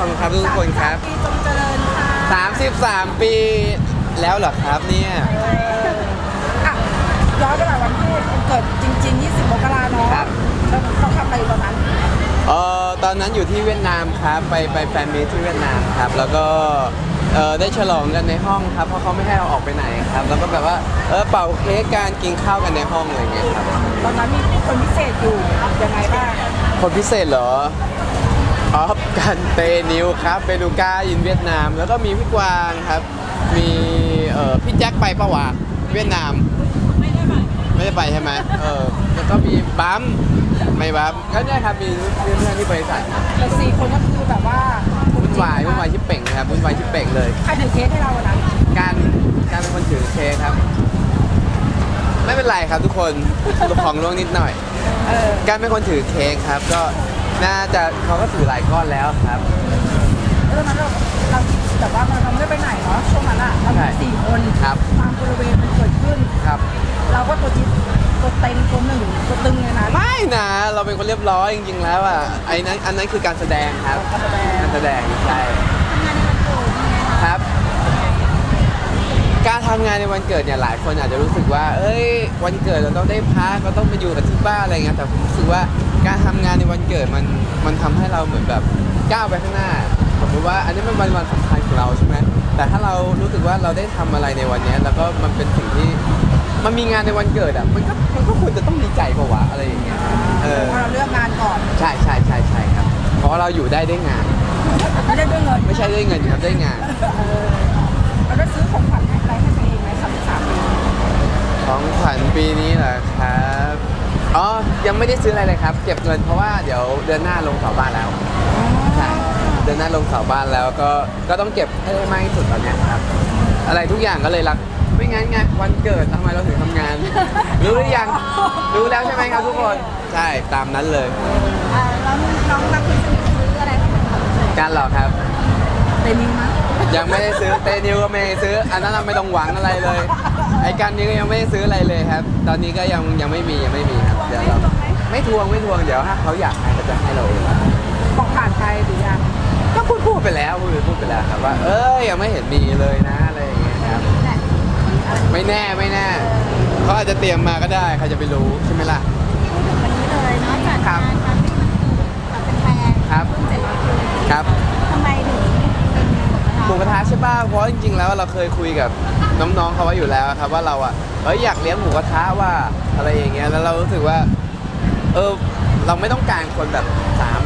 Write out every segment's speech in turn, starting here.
ขอบคุณครับทุกคนครับ ปีจงเจริญค่ะ33 ปีแล้วเหรอครับเนี่ย อะย้อนไปหน่อยวันที่วันเกิดจริง ๆ 20มกราเนาะครับ แล้วเราทำอะไรอยู่ตอนนั้นเออตอนนั้นอยู่ที่เวียดนามครับ ไปไปแฟนมีตที่เวียดนามครับ แล้วก็เออได้ฉลองกันในห้องครับ เพราะเขาไม่ให้เราออกไปไหนครับ แล้วก็แบบว่าเออเป่าเค้กการกินข้าวกันในห้องอะไรอย่างเงี้ยครับ ตอนนั้นมีคนพิเศษอยู่ยังไงบ้างคนพิเศษเหรอออฟ กันเตนิวครับเปรูก้าอินเวียดนาม แล้วก็มีพี่กวางครับ มีเอ่อพี่แจ็คไปปะวะเวียดนามไม่ได้ไปไม่ได้ไปใช่ไหมเออแล้วก็มีบัมไม่บัมก็เนี่ยครับมีเพื่อนๆที่บริษัทครับแต่สี่คนก็คือแบบว่าวุ่นวายวุ่นวายชิบเป่งครับวุ่นวายชิบเป่งเลย ใครถือเค้กให้เราวันนั้นการการเป็นคนถือเค้กครับ ไม่เป็นไรครับทุกคน ของล่วงนิดหน่อย เออ การเป็นคนถือเค้กครับ ก็ น่าจะเขาก็ถือหลายก้อนแล้วครับ แล้วตอนนั้นเราเราแบบว่าเราไม่ได้ไปไหนเนาะช่วงนั้นอะเราใช่สี่คนครับความบริเวณมันเกิดขึ้น ครับ เราก็ตัวจิ๊บตัวเต็งตัวหนึ่งตัวตึงเลยนะ ไม่นะเราเป็นคนเรียบร้อยจริงๆแล้วอะไอ้นั้นอันนั้นคือการแสดงครับการแสดง การแสดงใช่ครับ การทำงานในวันเกิดเนี่ยหลายคนอาจจะรู้สึกว่า เอ้ย วันเกิดเราต้องได้พักเราต้องไปอยู่กับที่บ้านอะไรเงี้ยแต่ผมรู้สึกว่า การทำงานในวันเกิดมันมันทำให้เราเหมือนแบบก้าวไปข้างหน้าสมมติว่าอันนี้มันเป็นวันสำคัญของเราใช่ไหมแต่ถ้าเรารู้สึกว่าเราได้ทำอะไรในวันเนี้ยแล้วก็มันเป็นสิ่งที่มันมีงานในวันเกิดอะมันก็มันก็ควรจะต้องดีใจกว่าวะอะไรอย่างเงี้ยเออเพราะเราเลือกงานก่อนใช่ใช่ใช่ใช่ครับ เพราะเราอยู่ได้ด้วยงาน ไม่ได้ด้วยเงินไม่ใช่ด้วยเงินครับได้งานเออเราได้ซื้อของขวัญให้อะไรให้ตัวเองไหมสามสิบสามปีของขวัญปีนี้เหรอครับ อ๋อ ยังไม่ได้ซื้ออะไรเลยครับ เก็บเงินเพราะว่าเดี๋ยวเดือนหน้าลงเสาบ้านแล้วใช่เดือนหน้าลงเสาบ้านแล้วก็ก็ต้องเก็บให้ได้มากที่สุดตอนเนี้ยครับ อะไรทุกอย่างก็เลยรัก ไม่งั้นไงวันเกิดทำไมเราถึงทำงาน รู้หรือยังรู้แล้วใช่ไหมครับทุกคนใช่ตามนั้นเลย อ่าแล้วน้องรักคุณสนิทซื้ออะไรให้เป็นของขวัญการหรอครับ เตนิวมั้ยยังไม่ได้ซื้อเตนิวก็ไม่ได้ซื้อ อันนั้นเราไม่ต้องหวังอะไรเลย ไอ้การนี้ก็ยังไม่ได้ซื้ออะไรเลยครับ ตอนนี้ก็ยังยังไม่มียังไม่มีครับ เดี๋ยวเราไม่ทวงไม่ทวงเดี๋ยวถ้าเขาอยากให้เขาจะให้เราเองของผ่านไปหรือยังก็พูดพูดไปแล้วพูดพูดไปแล้วครับว่า เอ้ยยังไม่เห็นมีเลยนะอะไรอย่างเงี้ยครับ ไม่แน่ไม่แน่เขาอาจจะเตรียมมาก็ได้ใครจะไปรู้ใช่ไหมล่ะวันนี้เลยเนาะจัดครับงานปาร์ตี้วันเกิดกับแฟนๆ ครับ เสร็จแล้วคือ ครับ ทำไมถึงเป็น ห มูกระทะใช่ป่ะเพราะจริงๆ แล้วเราเคยคุยกับน้องๆเขาไว้อยู่แล้วครับ ว่าเราอะเอ้ยอยากเลี้ยงหมูกระทะว่าอะไรอย่างเงี้ยแล้วเรารู้สึกว่า เออเราไม่ต้องการคนแบบ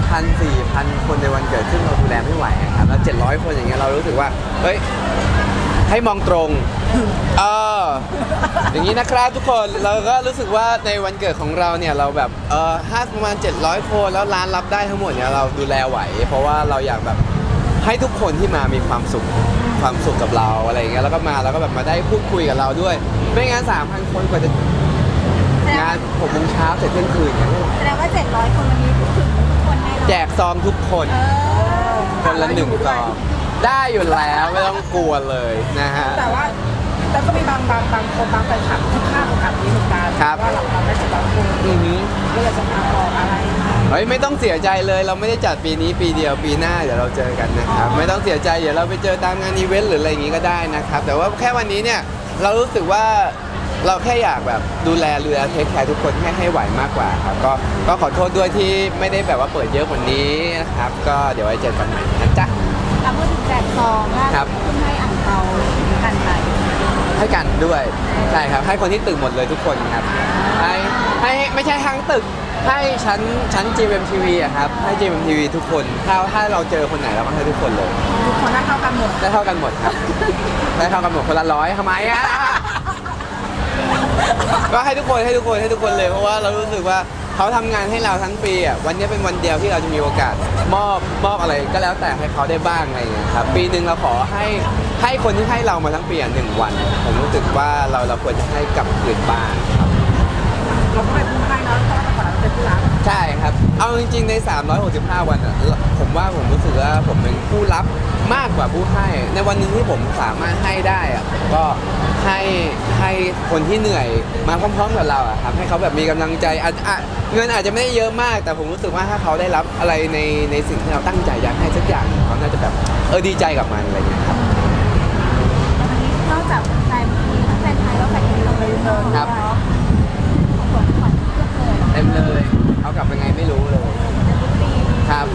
3,000 4,000 คนในวันเกิดซึ่งเราดูแลไม่ไหวอะครับแล้ว700 คนอย่างเงี้ยเรารู้สึกว่าเฮ้ยให้มองตรงเอออย่างนี้นะครับทุกคนเราก็รู้สึกว่าในวันเกิดของเราเนี่ยเราแบบเออห้าประมาณ 700 คนแล้วร้านรับได้ทั้งหมดเนี่ยเราดูแลไหว เพราะว่าเราอยากแบบให้ทุกคนที่มามีความสุข ความสุขกับเราอะไรอย่างเงี้ยแล้วก็มาแล้วก็แบบมาได้พูดคุยกับเราด้วย ไม่งั้น3,000คนกว่าจะแสดงงาว่านหกโมงเช้าเสร็จเที่ยงคืนเนี่ยไม่ไหวแสดงว่า 700 คนวันนี้พูดถึงทุกคนแน่นอนแจกซองทุกคน เออคนละหนึ่งซองได้อยู่แล้วไม่ต้องกลัวเลยนะฮะ แต่ว่าแต่ก็มีบางบางบางคนบางแฟนคลับที่พลาดโอกาสนี้เหมือนกันครับ ว่าหลังเราได้จัดการคน อือหือ ฮ้ยไม่ต้องเสียใจเลย เราไม่ได้จัดปีนี้ปีเดียวปีหน้าเดี๋ยวเราเจอกันนะครับ ไม่ต้องเสียใจเดี๋ยวเราไปเจอตามงานอีเวนต์หรืออะไรอย่างงี้ก็ได้นะครับ แต่ว่าแค่วันนี้เนี่ยเรารู้สึกว่าเราแค่อยากแบบดูแลเรือเทคแคร์ทุกคนให้ให้ไหวมากกว่าครับก็ก็ขอโทษด้วยที่ไม่ได้แบบว่าเปิดเยอะกว่านี้นะครับ ก็เดี๋ยวไว้เจอกันใหม่นะจ๊ะเราพูดถึงแจกซองว่าครับคุณให้อ่างเปากันไปให้กันด้วยใช่ครับ ให้คนที่ตึกหมดเลยทุกคนครับให้ให้ไม่ใช่ทั้งตึก ให้ชั้นชั้น GMTV อะครับ ให้ GMTV ทุกคน ถ้าถ้าเราเจอคนไหนเราก็ให้ทุกคนเลย ทุกคนน่าเท่ากันหมดได้เท่ากันหมดครับ ได้เท่ากันหมดคนละร้อยทำไมอะก็ให้ทุกคนให้ทุกคนให้ทุกคนเลยเพราะว่าเรารู้สึกว่าเขาทำงานให้เราทั้งปีอะวันนี้เป็นวันเดียวที่เราจะมีโอกาส มอบมอบอะไรก็แล้วแต่ให้เขาได้บ้างอะไรอย่างเงี้ยครับปีหนึ่งเราขอให้ให้คนที่ให้เรามาทั้งปีอะหนึ่งวัน ผมรู้สึกว่าเราเราควรจะให้กลับคืนบ้างครับ เราก็เป็นผู้ให้เนาะเพราะว่าแต่ก่อนเราเป็นผู้รับใช่ครับ เอาจริงๆ ใน 365 วันอะผมว่าผมรู้สึกว่าผมเป็นผู้รับมากกว่าผู้ให้ ในวันหนึงที่ผมสามารถให้ได้อะผมก็ให้ให้คนที่เหนื่อยมาพร้อมๆกับเราอะครับให้เขาแบบมีกำลังใจอาจอะเงินอาจจะไม่ได้เยอะมาก แต่ผมรู้สึกว่าถ้าเขาได้รับอะไรในในสิ่งที่เราตั้งใจอยากให้สักกอย่างเขาน่าจะแบบเออดีใจกับมันอะไรเงี้ยครับ วันนี้นอกจากแฟนมีทั้งแฟนไทยแล้วแฟนอินเตอร์เลยเนอะครับ ของขวัญขวัญ เพื่อนเลยเต็มเลย เอากลับไปไงไม่รู้เลยในทุกปีครับ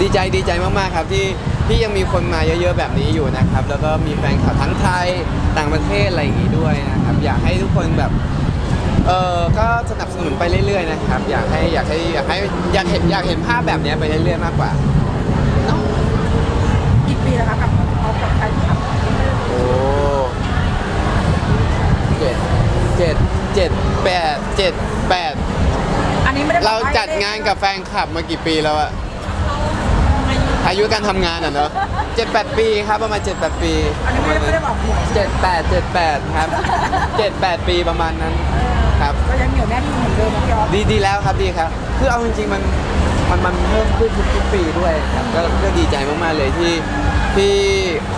ดีใจดีใจมากๆครับที่ที่ยังมีคนมาเยอะๆแบบนี้อยู่นะครับ แล้วก็มีแฟนคลับทั้งไทยต่างประเทศอะไรอย่างงี้ด้วยนะครับ อยากให้ทุกคนแบบเออก็สนับสนุนไปเรื่อยๆนะครับ อยากให้อยากให้อยากให้อยากเห็นอยากเห็นภาพแบบเนี้ยไปเรื่อยๆมากกว่ากี่ปีแล้วคะกับเขากับแฟนคลับโอ้เจ็ดเจ็ดเจ็ดแปดเจ็ดแปดอันนี้ ไม่ได้บอกเราว่จัดงานกับแฟนคลับมากี่ปีแล้วอะอายุการทำงานอะเนอะเจ็ดแปดปีครับประมาณเจ็ดแปดปีอันนี้ไม่ได้ไม่ได้บอกหวยเจ็ดแปดเจ็ดแปดครับเจ็ดแปดปีประมาณนั้นครับ ก็ยังเหนียวแน่นเหมือนเดิมนะพี่ออฟดีดีแล้วครับดีครับ คือเอาจริงๆมันมันมันเพิ่มขึ้นทุกๆปีด้วยครับก็ก็ดีใจมากๆเลยที่ ที่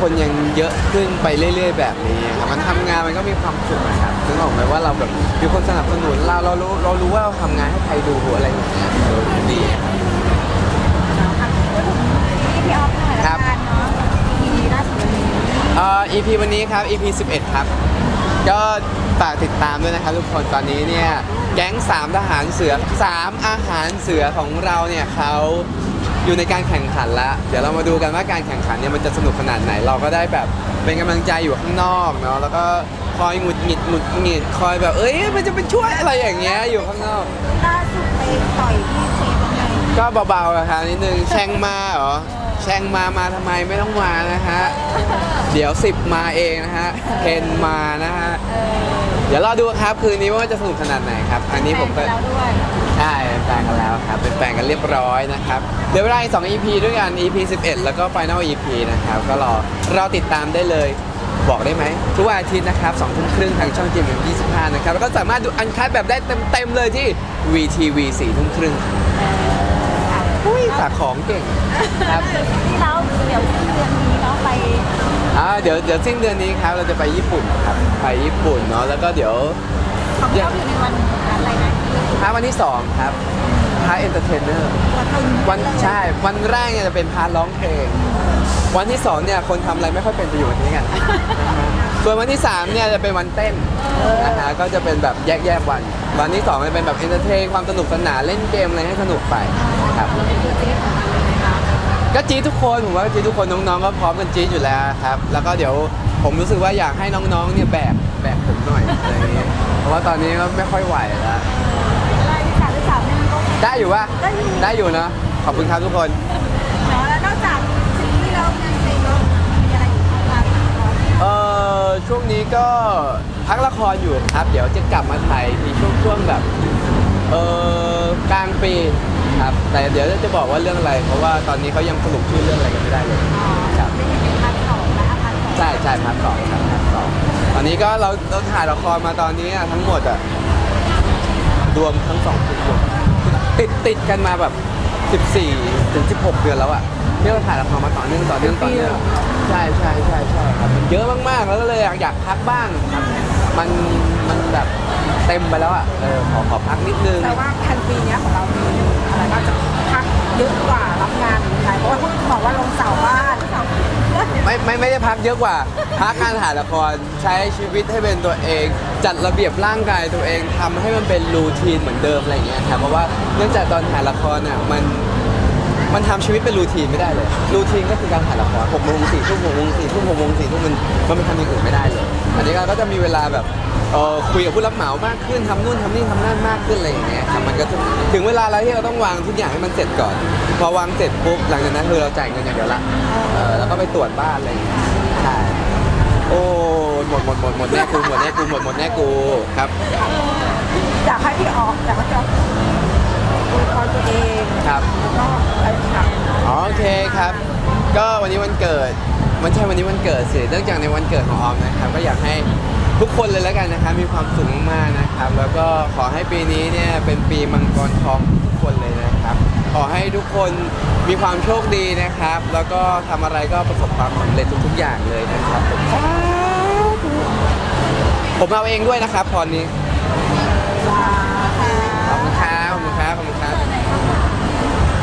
คนยังเยอะขึ้นไปเรื่อย ๆ แบบนี้ครับมันทำงานมันก็มีความสุขนะครับนึกออกไหมว่าเราแบบมีคนสนับสนุนเราเรารู้เรารู้ว่าเราทำงานให้ใครดูอะไรอย่างเงี้ยเออดีที่พี่ออฟหน่อยละครับกันเนาะปีล่าสุดวันนี้เอ่อ EP วันนี้ครับ EP 11 ครับ ก็ฝากติดตามด้วยนะครับทุกคนตอนนี้เนี่ย แก๊งสามทหารเสือสามอาหารเสือของเราเนี่ยเขา อยู่ในการแข่งขันแล้วเดี๋ยวเรามาดูกันว่าการแข่งขันเนี่ยมันจะสนุกขนาดไหน เราก็ได้แบบเป็นกำลังใจอยู่ข้างนอกเนาะแล้วก็คอยหงุดหงิดหงุดหงิดคอยแบบเอ้ยมันจะเป็นช่วยอะไรอย่างเงี้ยอยู่ข้างนอก ล่าสุดไปต่อยที่เชฟยังไงก็เบาๆนะครับนิดนึงแช่งมาเหรอแช่งมามาทำไมไม่ต้องมานะฮะเดี๋ยว10มาเองนะฮะเทนมานะฮะ เออ เดี๋ยวรอดูครับคืนนี้ว่าจะสนุกขนาดไหนครับ อันนี้ผมก็แฟนไปแล้วด้วยใช่เป็นแฟนกันแล้วครับเป็นแฟนกันเรียบร้อยนะครับเดี๋ยวเวลาอีก2 EP ด้วยกัน EP 11 แล้วก็ Final EP นะครับก็รอรอติดตามได้เลยบอกได้ไหมทุกวันอาทิตย์นะครับ2ทุ่มครึ่งทางช่องจีเอ็ม25นะครับ แล้วก็สามารถดูอันคัดแบบได้เต็มๆเลยที่ VTV 4ทุ่มครึ่งอุ้ยฝากของเก่งครับ ที่แล้วเดี๋ยวสิ้นเดือนนี้เนาะไป อ่าเดี๋ยวเดี๋ยวสิ้นเดือนนี้ครับเราจะไปญี่ปุ่นครับไปญี่ปุ่นเนาะแล้วก็เดี๋ยวของพี่ออฟอยู่ในวันอะไรนะพาร์ทวันที่2ครับพาร์ทเอนเตอร์เทนเนอร์วันตึงวันใช่วันแรกเนี่ยจะเป็นพาร์ทร้องเพลง วันที่2เนี่ยคนทำอะไรไม่ค่อยเป็นจะอยู่วันนี้กันส่วนวันที่3เนี่ยจะเป็นวันเต้นนะฮะก็จะเป็นแบบแยกๆวัน วันที่2จะเป็นแบบเอนเตอร์เทนความสนุกสนานเล่นเกมอะไรให้สนุกไปครับ ก็จี๊ดทุกคนผมว่าจี๊ดทุกคนน้องๆก็พร้อมกันจี๊ดอยู่แล้วครับ แล้วก็เดี๋ยวผมรู้สึกว่าอยากให้น้องๆเนี่ยแบกแบกผมหน่อยอะไรอย่างเงี้ยเพราะว่าตอนนี้ก็ไม่ค่อยไหวแล้วอะไรที่สามที่สามเนี่ยมันก็ ได้อยู่ปะได้อยู่ ได้อยู่เนอะขอบคุณครับทุกคน เนาะแล้วนอกจากซีรีส์แล้วงานเพลงแล้วมีอะไรอีกบ้างคะเอ่อช่วงนี้ก็พักละครอยู่ครับ เดี๋ยวจะกลับมาถ่ายทีช่วงช่วงแบบ เอ่อกลางปีครับแต่เดี๋ยวจะบอกว่าเรื่องอะไร เพราะว่าตอนนี้เขายังสรุปชื่อเรื่องอะไรกันไม่ได้เลยครับไม่ใช่เป็นพาร์ทสองและพาร์ทสองใช่ใช่พักสองครับพักสองตอนนี้ก็เราเราถ่ายละครมาตอนนี้อะทั้งหมดอะรวมทั้งสองทุกคนติดติดกันมาแบบ 14ถึง16 เดือนแล้วอะที่เราถ่ายละครมาต่อเนื่องต่อเนื่องต่อเนื่องใช่ใช่ใช่ใช่ครับมันเยอะมากๆแล้วก็เลยอยากอยากพักบ้างครับ มันมันแบบเต็มไปแล้วอะเออขอขอพักนิดนึง แต่ว่าแผนปีเนี้ยของเรามีอะไรบ้างจะพักเยอะกว่ารับงานหรือยังไงเพราะว่าเพิ่งบอกว่าลงเสาบ้านไม่ไม่ไม่ได้พักเยอะกว่า พักการถ่ายละครใช้ชีวิตให้เป็นตัวเอง จัดระเบียบร่างกายตัวเองทำให้มันเป็นรูทีนเหมือนเดิมอะไรอย่างเงี้ยครับเพราะว่าเนื่องจากตอนถ่ายละครอะมัน มันทำชีวิตเป็นรูทีนไม่ได้เลย รูทีนก็คือการถ่ายละครหกโมงสี่ทุ่มหกโมงสี่ทุ่มหกโมงสี่ทุ่มมันมันไปทำอย่างอื่นไม่ได้เลยอันนี้ก็จะมีเวลาแบบเออคุยกับผู้รับเหมามากขึ้นทำนู่นทำนี่ทำนั่นมากขึ้นอะไรอย่างเงี้ยครับมันก็ถึงถึงเวลาแล้วที่เราต้องวางทุกอย่างให้มันเสร็จก่อน พอวางเสร็จปุ๊บหลังจากนั้นคือเราจ่ายเงินอย่างเดียวละเออแล้วก็ไปตรวจบ้านอะไรอย่างเงี้ยใช่โอ้หมดหมดหมดหมดแน่กูหมดแน่กูหมดหมดแน่กูครับ อยากให้พี่ออกอยากให้พี่ออก อวยพรตัวเองครับ แล้วก็อะไรค่ะอ๋อโอเคครับ ก็วันนี้วันเกิดมันใช่วันนี้วันเกิดสิเนื่องจากในวันเกิดของออมนะครับ ก็อยากให้ทุกคนเลยแล้วกันนะครับ มีความสุขมากๆนะครับ แล้วก็ขอให้ปีนี้เนี่ยเป็นปีมังกรทองทุกคนเลยนะครับ ขอให้ทุกคนมีความโชคดีนะครับ แล้วก็ทำอะไรก็ประสบความสำเร็จทุกๆอย่างเลยนะครับผมผมเอาเองด้วยนะครับพรนี้